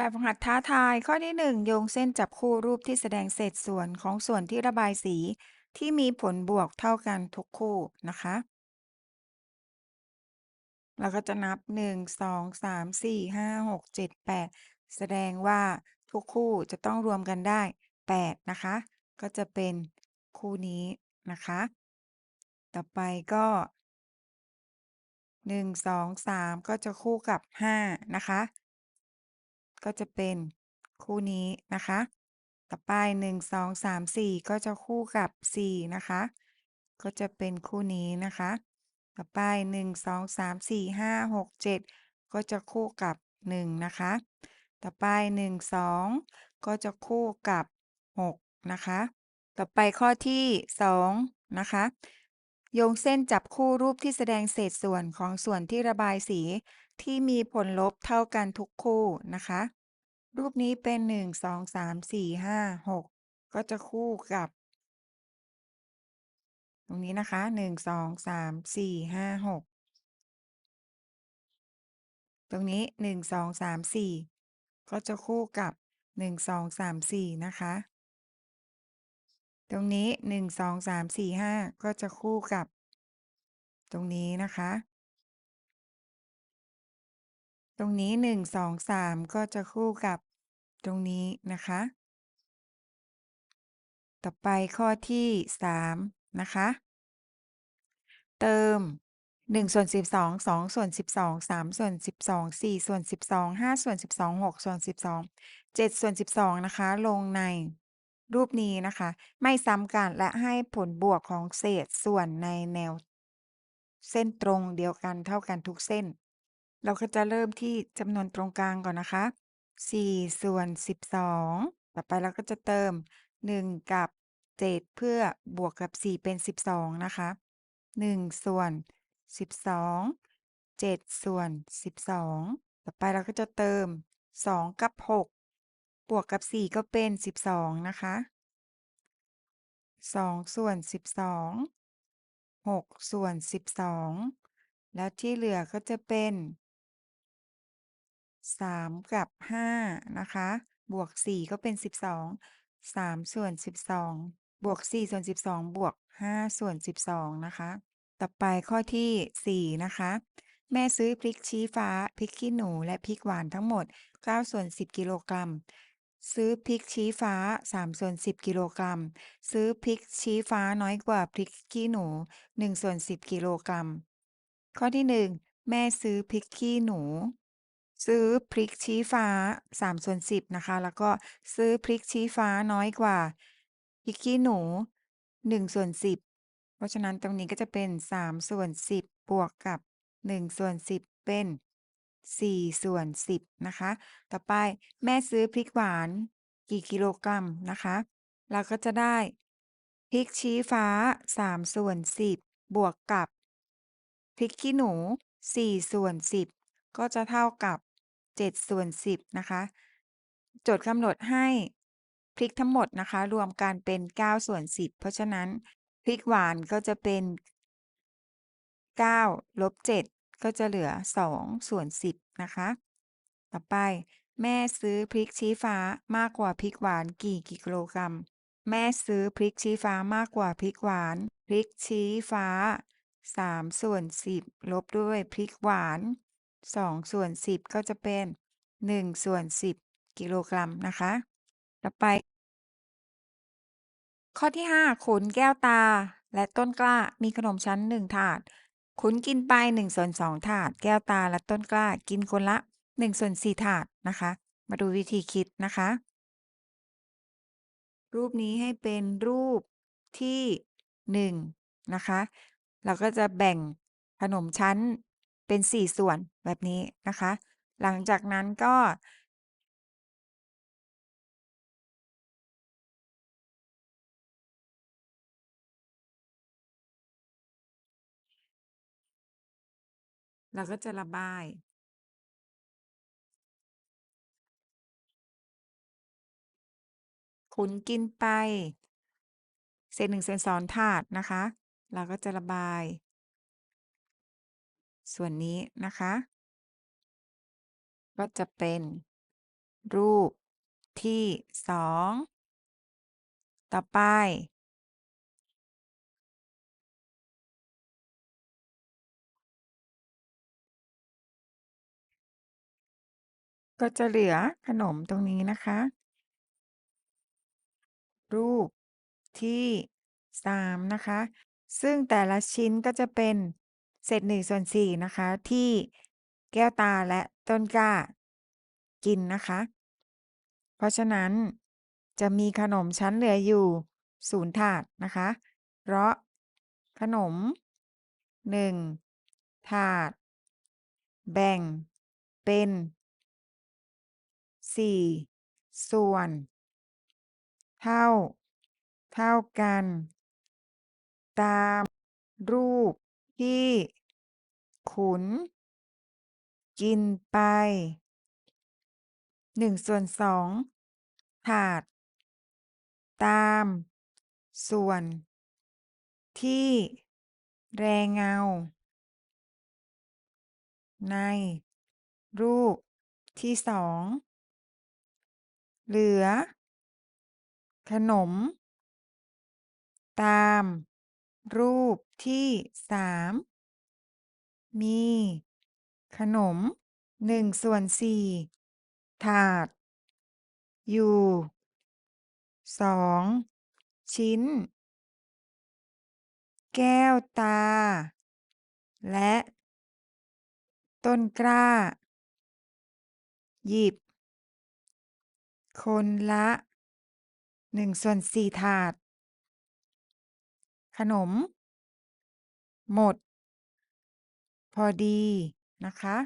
แบบฝึกหัดท้าทายข้อที่ 1 โยงเส้นจับคู่รูปที่แสดงเศษส่วนของส่วนที่ระบายสี ที่มีผลบวกเท่ากันทุกคู่นะคะเราก็จะนับ 1 2 3 4 5 6 7 8 แสดงว่าทุกคู่จะต้องรวมกันได้ 8 นะคะ ก็จะเป็นคู่นี้นะคะ ต่อไปก็ 1 2 3 ก็จะคู่กับ 5 นะคะ ก็จะเป็นคู่นี้นะคะ ต่อไป 1 2 3 4 ก็จะคู่กับ 4 นะคะ ก็จะเป็นคู่นี้นะคะ ต่อไป 1 2 3 4 5 6 7 ก็จะคู่กับ 1 นะคะ ต่อไป 1 2 ก็จะคู่กับ 6 นะคะ ต่อไปข้อที่ 2 นะคะ โยงเส้นจับคู่รูปที่แสดงเศษส่วนของส่วนที่ระบายสี ที่มีผลลบเท่ากันทุกคู่นะคะ รูปนี้เป็น 1 2 3 4 5 6 ก็จะคู่กับ ตรงนี้นะคะ 1 2 3 4 5 6 ตรงนี้ 1 2 3 4 ก็จะคู่กับ 1 2 3 4 นะคะ ตรงนี้ 1 2 3 4 5 ก็จะคู่กับ ตรงนี้นะคะ ตรงนี้ 1 2 3 ก็จะคู่กับ ตรงนี้นะคะ ต่อไปข้อที่ 3 นะคะ เติม1ส่วน12 2ส่วน12 3ส่วน12 4ส่วน12 5ส่วน12 6ส่วน12 7ส่วน12 นะคะ ลงใน รูปนี้นะคะ ไม่ซ้ำกันและให้ผลบวกของเศษส่วนในแนว เส้นตรงเดียวกันเท่ากันทุกเส้น เราก็จะเริ่มที่จำนวนตรงกลางก่อนนะคะ 4 ส่วน 12 ต่อไปเราก็จะเติม 1 กับ 7 เพื่อบวกกับ 4 เป็น 12 นะคะ 1 ส่วน 12 7 ส่วน 12 ต่อไปเราก็จะเติม 2 กับ 6 บวกกับ 4 ก็เป็น 12 นะคะ 2 ส่วน 12 6 ส่วน 12 แล้วที่เหลือก็จะเป็น 3 กับ 5 นะคะ บวก 4 ก็เป็น 12 3 ส่วน 12 บวก 4 ส่วน 12 บวก 5 ส่วน 12 นะคะ ต่อไปข้อที่ 4 นะคะ แม่ซื้อพริกชี้ฟ้า พริกขี้หนู และพริกหวานทั้งหมด 9 ส่วน 10 กิโลกรัม ซื้อพริกชี้ฟ้า3ส่วน10 กิโลกรัม ซื้อพริกชี้ฟ้าน้อยกว่าพริกขี้หนู1ส่วน10 กิโลกรัม ข้อที่ 1 แม่ซื้อพริกขี้หนู ซื้อพริกชี้ฟ้า3ส่วน10นะคะ แล้วก็ซื้อพริกชี้ฟ้าน้อยกว่าพริกขี้หนู1ส่วน10 เพราะฉะนั้นตรงนี้ก็จะเป็น3ส่วน10 บวกกับ1ส่วน10 เป็น 4 ส่วน 10 นะคะ ต่อไปแม่ซื้อพริกหวานกี่กิโลกรัมนะคะ เราก็จะได้พริกชี้ฟ้า 3 ส่วน 10 บวกกับพริกขี้หนู 4 ส่วน 10 ก็จะเท่ากับ 7 ส่วน 10 นะคะ โจทย์กำหนดให้พริกทั้งหมดนะคะ รวมกันเป็น 9 ส่วน 10 เพราะฉะนั้นพริกหวานก็จะเป็น9ลบ7 ก็จะเหลือ 2 ส่วน 10 นะคะ ต่อไปแม่ซื้อพริกชี้ฟ้ามากกว่าพริกหวานกี่กิโลกรัม แม่ซื้อพริกชี้ฟ้ามากกว่าพริกหวาน พริกชี้ฟ้า 3 ส่วน 10 ลบด้วยพริกหวาน 2 ส่วน 10 ก็จะเป็น 1 ส่วน 10 กิโลกรัมนะคะ ต่อไป ข้อที่ 5 ขุนแก้วตาและต้นกล้ามีขนมชั้น 1 ถาด ขุนกินไป1ส่วน2ถาด แก้วตาและต้นกล้ากินคนละ1ส่วน4ถาดนะคะ มาดูวิธีคิดนะคะ รูปนี้ให้เป็นรูปที่1นะคะ เราก็จะแบ่งขนมชั้นเป็น 4 ส่วนแบบนี้นะคะ หลังจากนั้นก็ เราก็จะระบาย ขุนกินไป เศษ1ส่งเซน2ถาดนะคะ เราก็จะระบาย ส่วนนี้นะคะ ก็จะเป็น รูปที่สองต่อไป ก็จะเหลือขนมตรงนี้นะคะ รูปที่สามนะคะ ซึ่งแต่ละชิ้นก็จะเป็นเศษ1/4นะคะ ที่แก้วตาและต้นกล้า กินนะคะ เพราะฉะนั้นจะมีขนมชั้นเหลืออยู่0ถาดนะคะ เพราะขนม 1 ถาด แบ่งเป็น 4ส่วน เท่า เท่ากัน ตามรูปที่ขุน กินไป1/2ถาด ตาม ส่วน ที่ แรงเงา ใน รูปที่สอง เหลือ ขนม ตาม รูปที่สามมี ขนม1/4ถาด อยู่2ชิ้น แก้วตา และ ต้นกล้า หยิบ คนละ 1/4 ถาด ขนม หมด พอดีนะคะ